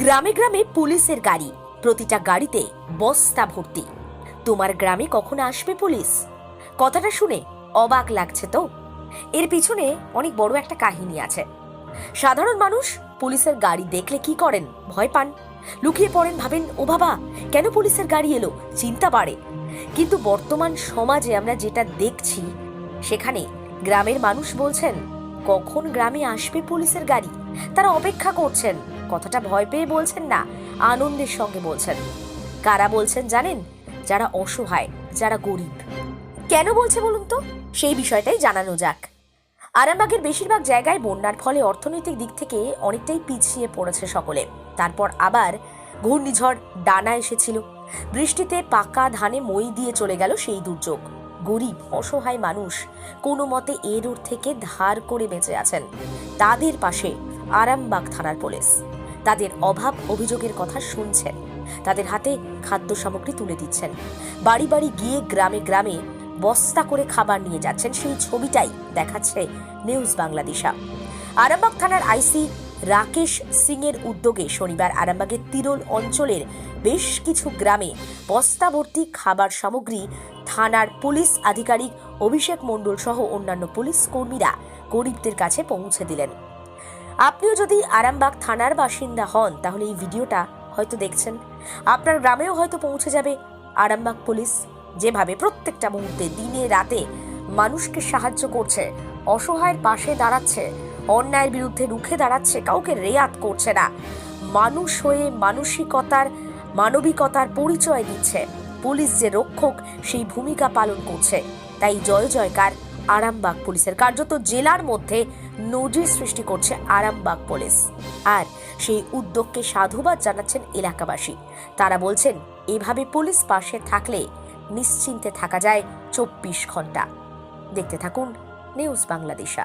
গ্রামে গ্রামে পুলিশের গাড়ি। প্রতিটা গাড়িতে বস্তা ভর্তি। তোমার গ্রামে কখন আসবে পুলিশ? কথাটা শুনে অবাক লাগছে তো। এর পিছনে অনেক বড় একটা কাহিনী আছে। সাধারণ মানুষ পুলিশের গাড়ি দেখলে কি করেন? ভয় পান। লুকিয়ে পড়েন, ভাবেন, ও বাবা, কেন পুলিশের গাড়ি এলো? চিন্তা বাড়ে। কিন্তু বর্তমান সমাজে আমরা যেটা দেখছি, সেখানে গ্রামের মানুষ বলছেন, কখন গ্রামে আসবে পুলিশের গাড়ি? তারা অপেক্ষা করছেন। কথাটা ভয় পেয়ে বলছেন না, আনন্দের সঙ্গে বলছেন। কারা বলছেন জানেন? যারা অসহায়, যারা গরিব। কেন বলছে বলুন তো? সেই বিষয়টাই জানানো যাক। আরামবাগের বেশিরভাগ জায়গায় বন্যার ফলে অর্থনৈতিক দিক থেকে অনেকটাই পিছিয়ে পড়েছে সকলে। তারপর আবার ঘূর্ণিঝড় ডানা এসেছিল। বৃষ্টিতে পাকা ধানে মই দিয়ে চলে গেল সেই দুর্যোগ। গরিব, অসহায় মানুষ কোনো মতে এ রোড থেকে ধার করে বেঁচে আছেন। তাদের পাশে আরামবাগ থানার পুলিশ। তাদের অভাব অভিযোগের কথা শুনছেন। তাদের হাতে খাদ্য সামগ্রী তুলে দিচ্ছেন। বাড়ি বাড়ি গিয়ে গ্রামে গ্রামে বস্তা করে খাবার নিয়ে যাচ্ছেন, সেই ছবিটাই দেখাচ্ছে নিউজ বাংলাদেশা। আরামবাগ থানার আইসি রাকেশ সিং এর উদ্যোগে শনিবার আরামবাগের তিরোল অঞ্চলের বেশ কিছু গ্রামে বস্তা ভর্তি খাবার সামগ্রী থানার পুলিশ আধিকারিক অভিষেক মণ্ডল সহ অন্যান্য পুলিশ কর্মীরা গরিবদের কাছে পৌঁছে দিলেন। আপনিও যদি আরামবাগ থানার বাসিন্দা হন, তাহলে এই ভিডিওটা হয়তো দেখছেন। আপনার গ্রামেও হয়তো পৌঁছে যাবে আরামবাগ পুলিশ। যেভাবে প্রত্যেকটা মুহূর্তে, দিনে, রাতে মানুষকে সাহায্য করছে, অসহায়ের পাশে দাঁড়াচ্ছে, অন্যায়ের বিরুদ্ধে রুখে দাঁড়াচ্ছে, কাউকে রেয়াত করছে না। মানুষ হয়ে মানসিকতার, মানবিকতার পরিচয় দিচ্ছে। পুলিশ যে রক্ষক, সেই ভূমিকা পালন করছে। তাই জয় জয়কার। আরামবাগ পুলিশের। কার্যত জেলার মধ্যে নজির সৃষ্টি করছে আরামবাগ পুলিশ। আর সেই উদ্যোগকে সাধুবাদ জানাচ্ছেন এলাকাবাসী। তারা বলছেন, এভাবে পুলিশ পাশে থাকলে নিশ্চিন্তে থাকা যায় চব্বিশ ঘণ্টা। দেখতে থাকুন নিউজ বাংলাদেশা।